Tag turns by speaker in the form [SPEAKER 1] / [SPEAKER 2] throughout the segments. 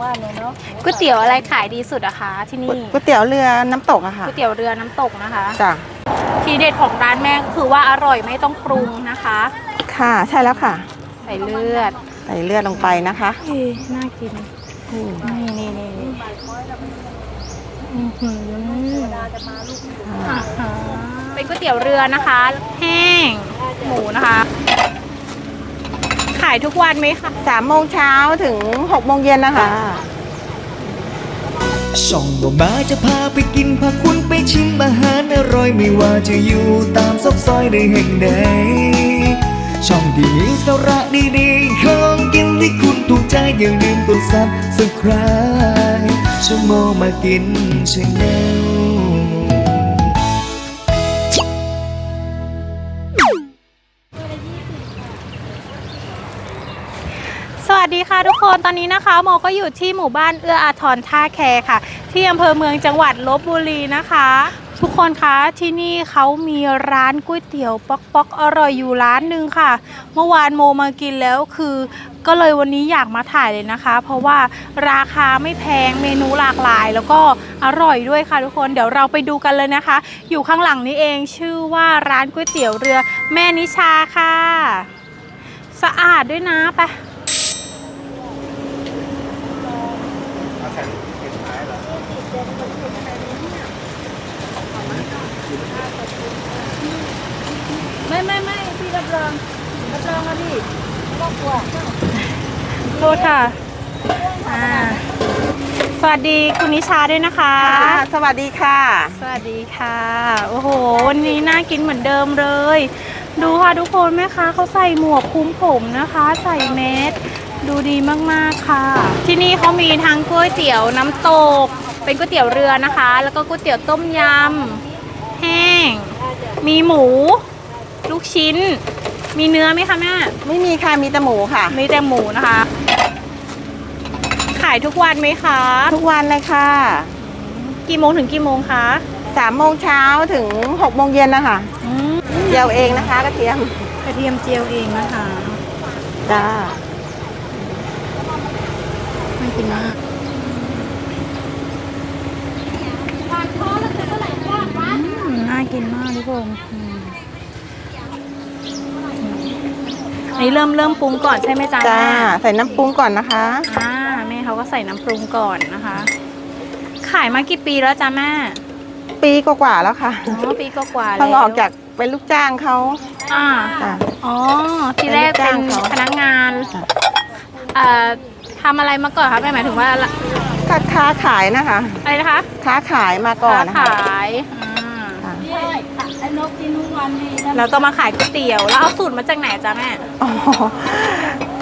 [SPEAKER 1] ว่านเลยเนาะ
[SPEAKER 2] ก๋วยเตี๋ยวอะไรขายดีสุดอะคะที่นี่
[SPEAKER 3] ก๋วยเตี๋ยวเรือน้ำตกอะค่ะ
[SPEAKER 2] ก๋วยเตี๋ยวเรือน้ำตกนะคะ
[SPEAKER 3] จ้ะ
[SPEAKER 2] ทีเด็ดของร้านแม่ก็คือว่าอร่อยไม่ต้องปรุงนะคะ
[SPEAKER 3] ค่ะใช่แล้วค่ะ
[SPEAKER 2] ใส่เลือด
[SPEAKER 3] ใส่เลือดลงไปนะคะ
[SPEAKER 2] เอ้ยน่ากิน
[SPEAKER 3] อืม
[SPEAKER 2] นี่นี่นี่นี่อื้อหืออ่าฮะเป็นก๋วยเตี๋ยวเรือนะคะ แห้ง หมูนะคะขายทุกวันไหมคะ
[SPEAKER 3] สามโมงเช้าถึงหกโมงเย็นนะคะ
[SPEAKER 4] ช่องบ่มาจะพาไปกินพาคุณไปชิมอาหารอร่อยไม่ว่าจะอยู่ตามซอกซอยในแห่งใด ช่องที่มีสาระดีๆของกินที่คุณถูกใจอย่าลืมกดซับสไคร b e ชั่วโมงมากินชาแนล
[SPEAKER 2] วัสดีค่ะทุกคนตอนนี้นะคะโมก็อยู่ที่หมู่บ้านเอื้ออาทรท่าแคค่ะ ที่อำเภอเมืองจังหวัดลบบุรีนะคะ ทุกคนคะที่นี่เขามีร้านก๋วยเตี๋ยวป๊อกป๊อกอร่อยอยู่ร้านหนึ่งค่ะ เมื่อวานโมมากินแล้วคือ ก็เลยวันนี้อยากมาถ่ายเลยนะคะ เพราะว่าราคาไม่แพงเมนูหลากหลาย แล้วก็อร่อยด้วยค่ะทุกคนเดี๋ยวเราไปดูกันเลยนะคะ อยู่ข้างหลังนี้เองชื่อว่าร้านก๋วยเตี๋ยวเรือแม่นิชาค่ะ สะอาดด้วยนะไป ไม่ไม่ไม่พี่รับรองรับรองค่ะพี่ไม่ต้องกลัวโทษค่ะอ่าสวัสดีคุณนิชาด้วยนะคะ
[SPEAKER 3] ค่ะสวัสดีค่ะ
[SPEAKER 2] สวัสดีค่ะ โอ้โห วันนี้น่ากินเหมือนเดิมเลย ดูค่ะทุกคนแม่ค้าเขาใส่หมวกคลุมผมนะคะ ใส่เมสดูดีมากๆค่ะ ที่นี่เขามีทั้งก๋วยเตี๋ยวน้ำตก เป็นก๋วยเตี๋ยวเรือนะคะ แล้วก็ก๋วยเตี๋ยวต้มยำแห้ง มีหมู ลูกชิ้น มีเนื้อไหมคะแม่
[SPEAKER 3] ไม่มีค่ะมีแต่หมูค่ะ
[SPEAKER 2] มีแต่หมูนะคะ ขายทุกวันไหมคะ
[SPEAKER 3] ทุกวันเลยค่ะ
[SPEAKER 2] กี่โมงถึงกี่โมงคะ
[SPEAKER 3] สามโมงเช้าถึงหกโมงเย็นนะคะ
[SPEAKER 2] อืม
[SPEAKER 3] เจียวเองนะคะกระเทียม
[SPEAKER 2] กระเทียมเจียวเองนะคะ
[SPEAKER 3] จ้า
[SPEAKER 2] น่ากินมากอืมน่า กินมากทุกคนอืมอันนี้เริ่มเริ่มปรุงก่อนใช่ไหมจ๊ะ
[SPEAKER 3] จ้า
[SPEAKER 2] แม่
[SPEAKER 3] ใส่น้ำปรุงก่อนนะคะ
[SPEAKER 2] อ่าแม่เขาก็ใส่น้ำปรุงก่อนนะคะ ขายมากี่ปีแล้วจ๊ะแม่
[SPEAKER 3] ปีกว่าๆแล้วค่ะ
[SPEAKER 2] อ๋อปีกว่าๆแล้ว
[SPEAKER 3] เพิ่งออกจากเป็นลูกจ้างเขา
[SPEAKER 2] อ่า
[SPEAKER 3] จ้ะ
[SPEAKER 2] อ๋อทีแรกเป็น
[SPEAKER 3] เป็นลูกจ้างเขา
[SPEAKER 2] พนักงาน
[SPEAKER 3] จ้ะ
[SPEAKER 2] เอ่อทำอะไรมาก่อนคะแม่หมายถึงว่าละ
[SPEAKER 3] ก็ค้าขายนะคะ
[SPEAKER 2] อะไรนะคะ
[SPEAKER 3] ค้าขายมาก่อนนะ
[SPEAKER 2] ค้า
[SPEAKER 3] คะ
[SPEAKER 2] ขายอ่า
[SPEAKER 3] ค่ะ
[SPEAKER 1] ไอ้ นกกินทุกวันดีนะ
[SPEAKER 2] แล้วก็มาขายก๋วยเตี๋ยว แล้วเอาสูตรมาจากไหนจ๊ะแม่
[SPEAKER 3] อ๋อ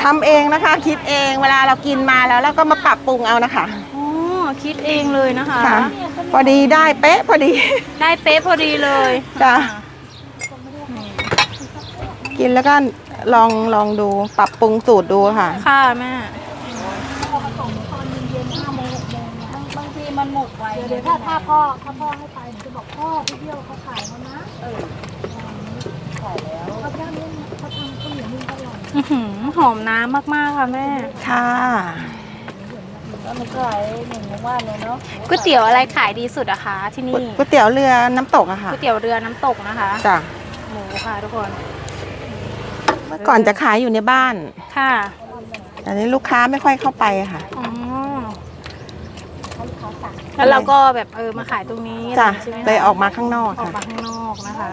[SPEAKER 3] ทำเองนะคะ คิดเองเวลาเรากินมาแล้วแล้วก็มาปรับปรุงเอานะคะ
[SPEAKER 2] อ๋อ คิดเองเลยนะคะ
[SPEAKER 3] ค่ะ พอดีได้เป๊ะพอดี
[SPEAKER 2] ได้เป๊ะพอดีเลย
[SPEAKER 3] จ้ะ
[SPEAKER 2] อ่า
[SPEAKER 3] กินแล้วก็ลองลองดูปรับปรุงสูตรดูค่ะ
[SPEAKER 2] ค่ะแม่
[SPEAKER 1] บางที มันหมดไวเดี๋ยวถ้าถ้าพ่อถ้าพ่อให้ไปหนูจะบอกพ่อพี่เดียวเขาขายแล้วนะเออขายแล้วเขาทำนี่เขาทำข้าวเหนียวนึ่งอร่อย
[SPEAKER 2] อื้อหือหอมน้ำมากๆค่ะแม่
[SPEAKER 3] ค่ะ
[SPEAKER 1] แล้วมันก็ขายหนึ่งว่านเลยเนาะ
[SPEAKER 2] ก๋วยเตี๋ยวอะไรขายดีสุดอะคะที่นี่
[SPEAKER 3] ก๋วยเตี๋ยวเรือน้ำตกอะค่ะ
[SPEAKER 2] ก๋วยเตี๋ยวเรือน้ำตกนะคะ
[SPEAKER 3] จ้ะ
[SPEAKER 2] หมูค่ะทุกคน
[SPEAKER 3] เมื่อก่อนจะขายอยู่ในบ้าน
[SPEAKER 2] ค่ะ
[SPEAKER 3] แต่นี้ลูกค้าไม่ค่อยเข้าไปค่ะ
[SPEAKER 2] อ๋อ แล้วเราก็แบบเออมาขายตรงนี้
[SPEAKER 3] จ้ะ
[SPEAKER 2] ใช่ไหมคะ
[SPEAKER 3] เลยออกมาข้างนอก
[SPEAKER 2] ออก
[SPEAKER 3] ค่ะ
[SPEAKER 2] มาข้างนอกนะคะ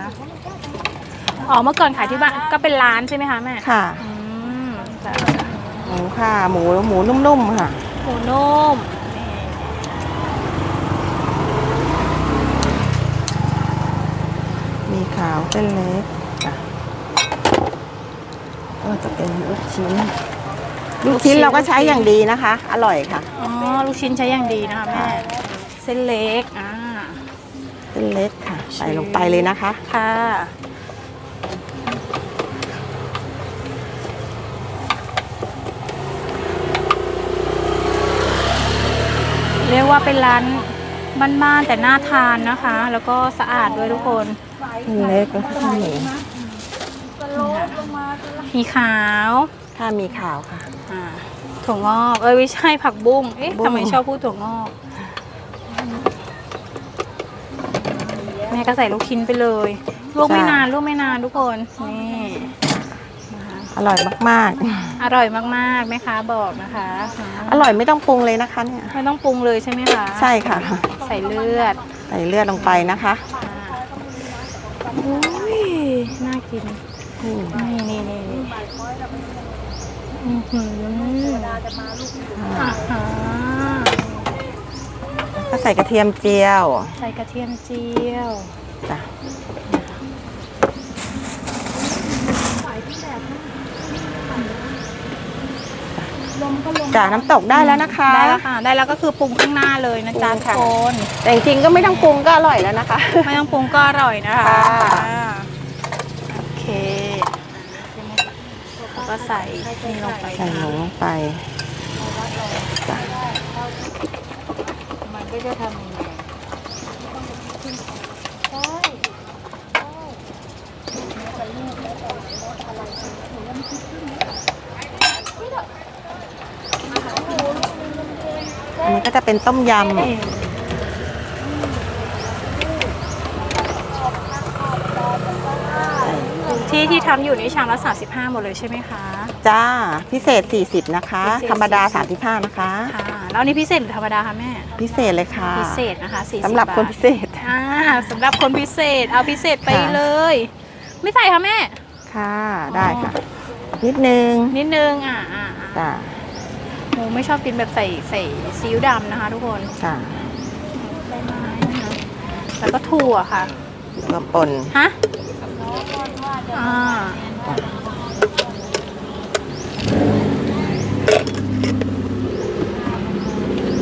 [SPEAKER 2] อ๋อเมื่อก่อนขายที่บ้านก็เป็นร้านใช่ไหมคะแม่
[SPEAKER 3] ค่ะ
[SPEAKER 2] อืมจ้ะ
[SPEAKER 3] หมูค่ะ หมูหมูนุ่มๆค่ะ
[SPEAKER 2] หมูนุ่ม
[SPEAKER 3] มีขาวเส้นเล็กจ้ะก็จะเป็นลูกชิ้น ลูกชิ้นเราก็ใช้อย่างดีนะคะ อร่อยค่ะ
[SPEAKER 2] อ๋อ ลูกชิ้นใช้อย่างดีนะคะแม่ เส้นเล็ก อ่า
[SPEAKER 3] เส้นเล็กค่ะ ใส่ลงไปเลยนะคะ
[SPEAKER 2] ค่ะ เรียกว่าเป็นร้านบ้านๆแต่น่าทานนะคะ แล้วก็สะอาดด้วยทุกคน
[SPEAKER 3] เส้นเล็กแล้วก็ข้าวหมู
[SPEAKER 2] มีขาว
[SPEAKER 3] ถ้ามีขาวค่ะ
[SPEAKER 2] อ่าถถั่วงอกเอ้ยไม่ใช่ผักบุ้งเอ๊ะ
[SPEAKER 3] บุ้ง
[SPEAKER 2] ทำไมชอบพูดถั่วงอก แม่ก็ใส่ลูกชิ้นไปเลยลวกไม่นานลวกไม่นานทุกคนนี่
[SPEAKER 3] อร่อยมาก
[SPEAKER 2] อร่อยมากๆแม่ค้าบอกนะคะ
[SPEAKER 3] ๆ อร่อยไม่ต้องปรุงเลยนะคะเนี่ย
[SPEAKER 2] ไม่ต้องปรุงเลยใช่ไหมคะ
[SPEAKER 3] ใช่ค่ะ
[SPEAKER 2] ใส่เลือด
[SPEAKER 3] ใส่เลือดลงไปนะคะ
[SPEAKER 2] อุ้ย น่ากิน
[SPEAKER 3] อืม
[SPEAKER 2] นี่นี่นี่นี่ อื้อหืออ่าฮะ
[SPEAKER 3] ก็ใส่กระเทียมเจียว
[SPEAKER 2] ใส่กระเทียมเจียว
[SPEAKER 3] จ้ะจ้ะน้ำตกได้แล้วนะคะ
[SPEAKER 2] ได้แล้วค่ะ ได้แล้วก็คือปรุงข้างหน้าเลยนะจ๊ะ
[SPEAKER 3] ปรุง
[SPEAKER 2] ทุก
[SPEAKER 3] ค่ะ
[SPEAKER 2] คน
[SPEAKER 3] แต่จริงๆก็ไม่ต้องปรุงก็อร่อยแล้วนะคะ
[SPEAKER 2] ไม่ต้องปรุงก็อร่อยนะคะ
[SPEAKER 3] ค่ะ
[SPEAKER 2] อ่าโอเคแล้ว ก็ใส่นี่ลงไป
[SPEAKER 3] ใส่หมูลงไปจ้ะ
[SPEAKER 2] มันก็จะทำยังไง
[SPEAKER 3] อันนี้ก็จะเป็นต้มยำ
[SPEAKER 2] ที่ที่ทำอยู่นี่ชามละ 35 หมดเลยใช่ไหมคะำ
[SPEAKER 3] จ้า พิเศษ 40 นะคะ
[SPEAKER 2] พิเศษ
[SPEAKER 3] ธรรมดา
[SPEAKER 2] 40
[SPEAKER 3] 35 นะคะ
[SPEAKER 2] ค่ะ แล้วอันนี่พิเศษหรือธรรมดาคะแม่
[SPEAKER 3] พิเศษเลยค่ะ
[SPEAKER 2] พิเศษนะคะ40
[SPEAKER 3] สำหรับคนา
[SPEAKER 2] ท
[SPEAKER 3] พิเศษ
[SPEAKER 2] อ่าสำหรับคนพิเศษ เอาพิเศษไป
[SPEAKER 3] ค่ะ
[SPEAKER 2] เลย ไม่ใส่ค่ะแม่
[SPEAKER 3] ค่ะ ได้ค่ะ นิดนึง
[SPEAKER 2] นิดนึงอ่าอ่าอ่า
[SPEAKER 3] จ้ะ
[SPEAKER 2] หมูไม่ชอบกินแบบใส่ใส่ซีอิ๊วดำนะคะ ทุกคน
[SPEAKER 3] ค่ะ
[SPEAKER 2] ใบไม้นะคะแล้วก็ถั่วค่ะ
[SPEAKER 3] รวมป่น
[SPEAKER 2] ฮะ อ่า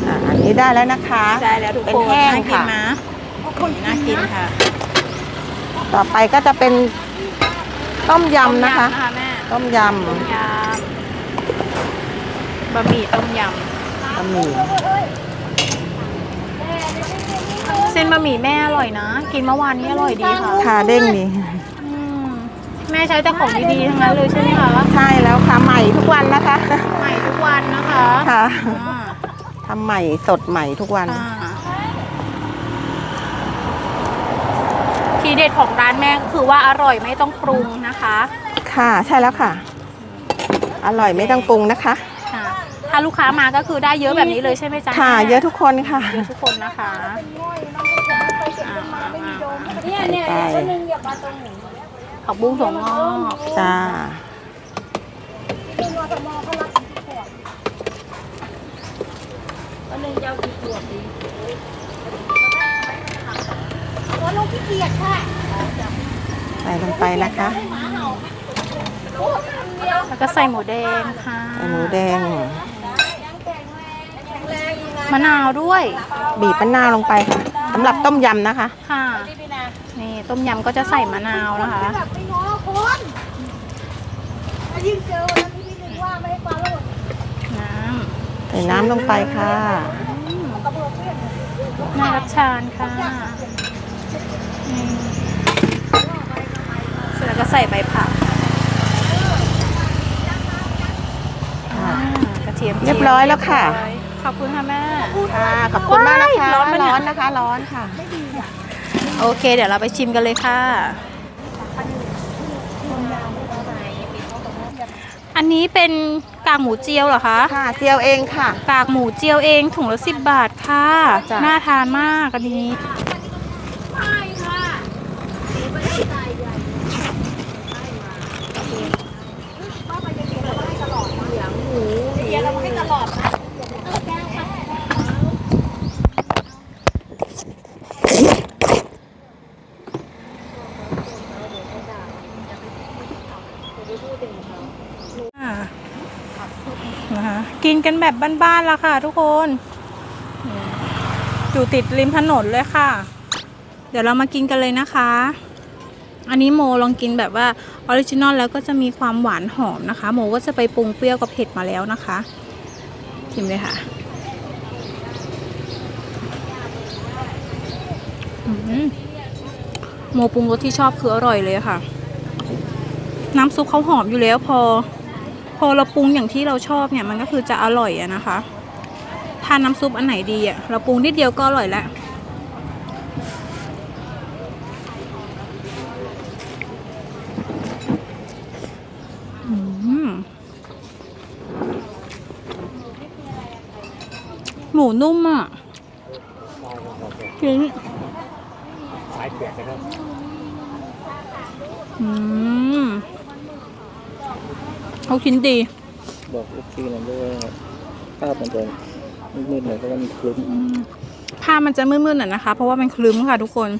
[SPEAKER 3] อะอันนี้ได้แล้วนะคะ
[SPEAKER 2] ได้แล้วทุก
[SPEAKER 3] เป็น
[SPEAKER 2] คน
[SPEAKER 3] แห้ง
[SPEAKER 2] น่ากิน
[SPEAKER 3] ค่ะ
[SPEAKER 2] นะน่ากินค่ะ
[SPEAKER 3] ต่อไปก็จะเป็นต้มยำนะคะ
[SPEAKER 2] ต้มยำ
[SPEAKER 3] ต้มย
[SPEAKER 2] ต้มยำบะหมี่ต้มยำ
[SPEAKER 3] บะหมี่ำ
[SPEAKER 2] เส้นบะหมี่แม่อร่อยนะ กินเมื่อวานนี้อร่อยดีค่ะ
[SPEAKER 3] ค่ะเด้งดี
[SPEAKER 2] อืม แม่ใช้แต่ของดีๆทั้งนั้นเลยใช่ไหมคะ
[SPEAKER 3] ใช่แล้วค่ะใหม่ทุกวันนะคะ
[SPEAKER 2] ใหม่ทุกวันนะคะ
[SPEAKER 3] ค่ะ
[SPEAKER 2] อ่า
[SPEAKER 3] ทำใหม่สดใหม่ทุกวัน
[SPEAKER 2] ค่ะทีเด็ดของร้านแม่ก็คือว่าอร่อยไม่ต้องปรุงนะคะ
[SPEAKER 3] ค่ะใช่แล้วค่ะ อร่อยไม่ต้องปรุงนะคะ
[SPEAKER 2] ค่ะถ้าลูกค้ามาก็คือได้เยอะแบบนี้เลยใช่ไหมจ๊ะ
[SPEAKER 3] ค่ะ
[SPEAKER 2] แม่
[SPEAKER 3] เยอะทุกคนค่ะ
[SPEAKER 2] เยอะทุกคนนะคะอ่าอ่าอ่า
[SPEAKER 1] เนี่ยเนี่ย
[SPEAKER 3] ไป
[SPEAKER 1] คนนึงอย่ามาตรงหนู
[SPEAKER 2] ผักบุ้งถั่วงอก
[SPEAKER 3] จ้า
[SPEAKER 1] ที่มอทมเขารับกี่ขวดคนนึงจะเอากี่ขวดดีตัวลูกขี้เกียจค่ะ
[SPEAKER 3] ใส่ลงไปนะคะ
[SPEAKER 1] ให้หมาเห่าโอ้ยอันเดียว
[SPEAKER 2] แล้วก็ใส่หมูแดงค่ะ
[SPEAKER 3] ใส่หมูแดง
[SPEAKER 2] มะนาวด้วย
[SPEAKER 3] บีบมะนาวลงไปค่ะสำหรับต้มยำนะคะ
[SPEAKER 2] ค่ะ นี่ต้มยำก็จะใส่มะนาวนะคะ
[SPEAKER 1] แบบไม่ง้อคนถ้ายิ่งเจอวันนั้นที่พี่นึกว่าไม่ให้ปลาโลด
[SPEAKER 2] น้
[SPEAKER 3] ใส่น้ำลงไปค่ะำ
[SPEAKER 2] น่ารับชานค่ะนี่เสร็จแล้วก็ใส่ใบผัก
[SPEAKER 3] ค่ะ
[SPEAKER 2] อ่ากระเทียมจีว
[SPEAKER 3] เรียบร้อยแล้วค่ะ
[SPEAKER 2] ขอบคุณค่ะแม่
[SPEAKER 3] ค่ะขอบคุณมากนะคะ
[SPEAKER 2] ร้อนปะเนี่ย
[SPEAKER 3] ร้อนนะคะ ร้อนค่ะ
[SPEAKER 2] โอเค เดี๋ยวเราไปชิมกันเลยค่ะ อันนี้เป็นกากหมูเจียวเหรอคะ
[SPEAKER 3] ค่ะเจียวเองค่ะ
[SPEAKER 2] กากหมูเจียวเองถุงละสิบบาทค่ะ
[SPEAKER 3] จ้ะ
[SPEAKER 2] น่าทานมากอันนี้
[SPEAKER 1] ไม่ค่ะสีไม่ได้ใจใหญ่ป้าไปจะเก็บเราให้ตลอดเหลืองหมูเดี๋ยวเราให้ตลอดนะแก้วค่ะ
[SPEAKER 2] อ่านะคะ กันแบบบ้านๆละค่ะ ทุกคน อยู่ติดริมถนนเลยค่ะ เดี๋ยวเรามากินกันเลยนะคะ อันนี้โมลองกินแบบว่าออริจินอลแล้วก็จะมีความหวานหอมนะคะ โมก็จะไปปรุงเปรี้ยวกับเผ็ดมาแล้วนะคะชิมเลยค่ะโมปรุงรสที่ชอบคืออร่อยเลยค่ะ น้ำซุปเขาหอมอยู่แล้วพอ พอเราปรุงอย่างที่เราชอบเนี่ยมันก็คือจะอร่อยอะนะคะทานน้ำซุปอันไหนดีอะเราปรุงนิดเดียวก็อร่อยแล้วอืมหมูนุ่มอะชิ้น
[SPEAKER 5] สายเปียกนะครับ
[SPEAKER 2] อืม เขาชิ้นดี
[SPEAKER 5] บอกลูกซีหน่อยด้วยว่าภาพมันจะมืดๆหน่อยเพราะว่ามันคลึ้ม
[SPEAKER 2] ผ้ามันจะมืดๆหน่อยนะคะ เพราะว่ามันคลึ้มค่ะทุกคน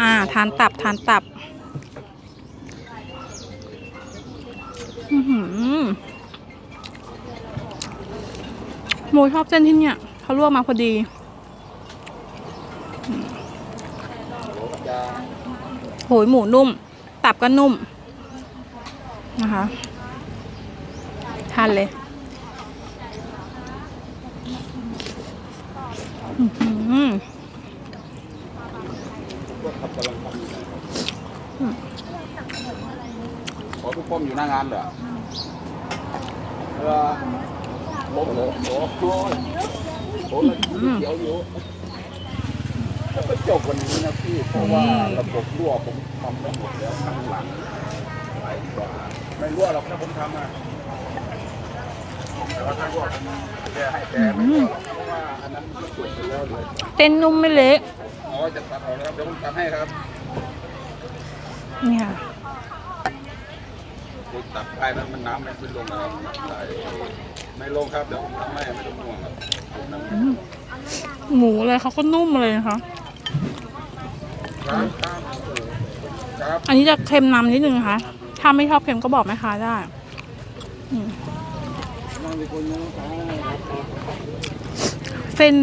[SPEAKER 2] อ่า ทานตับทานตับอือหือโมชอบเส้นที่เนี่ยเขาลวกมาพอดีอืมโหยหมูนุ่ม ตับก็นุ่มนะคะ ทานเลย
[SPEAKER 6] ขอทุกป้อมอยู่หน้างานเหรอเออโอ้โหโอ้โหโอ้โหเดี๋ยวอยู่แล้วก็จบวันนี้นะพี่ เพราะว่าระบบรั่วผมทำไปหมดแล้วข้างหลังหลายกว่าไม่รั่วหรอกถ้าผมทำอะ เพราะว่าอันนั้นมันสุดไปแล้วเลย
[SPEAKER 2] เต้นนุ่มไม่เละ
[SPEAKER 6] อ๋อจะตัดออกแล้วครับเดี๋ยวผมตัดให้ครับ
[SPEAKER 2] นี่ค่ะ
[SPEAKER 6] ผมตัดไปนั้นมันน้ำไม่ขึ้นลงนะครับไหลไม่ลงครับเดี๋ยวผมทำให้ไม่ต้องห่วงครับผมทำให้
[SPEAKER 2] หมูอะไรเขาก็นุ่มเลยนะคะ
[SPEAKER 6] ครับครับครับ
[SPEAKER 2] อันนี้จะเค็มนำนิดนึงนะคะ ถ้าไม่ชอบเค็มก็บอกแม่ค้าได้อืม เส้น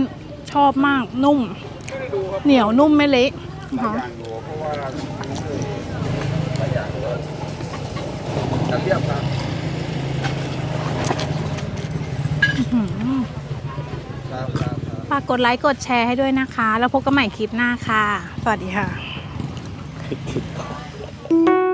[SPEAKER 2] ชอบมากนุ่ม เหนียวนุ่มไม่เละนะคะ
[SPEAKER 6] อย่างอยู่เพราะว่าหลายอย่างเลยกระเทียมครับ
[SPEAKER 2] อืม
[SPEAKER 6] ครับครับครับ
[SPEAKER 2] ฝากกดไลค์กดแชร์ให้ด้วยนะคะ แล้วพบกันใหม่คลิปหน้าค่ะ สวัสดีค่ะ
[SPEAKER 5] คลิกๆ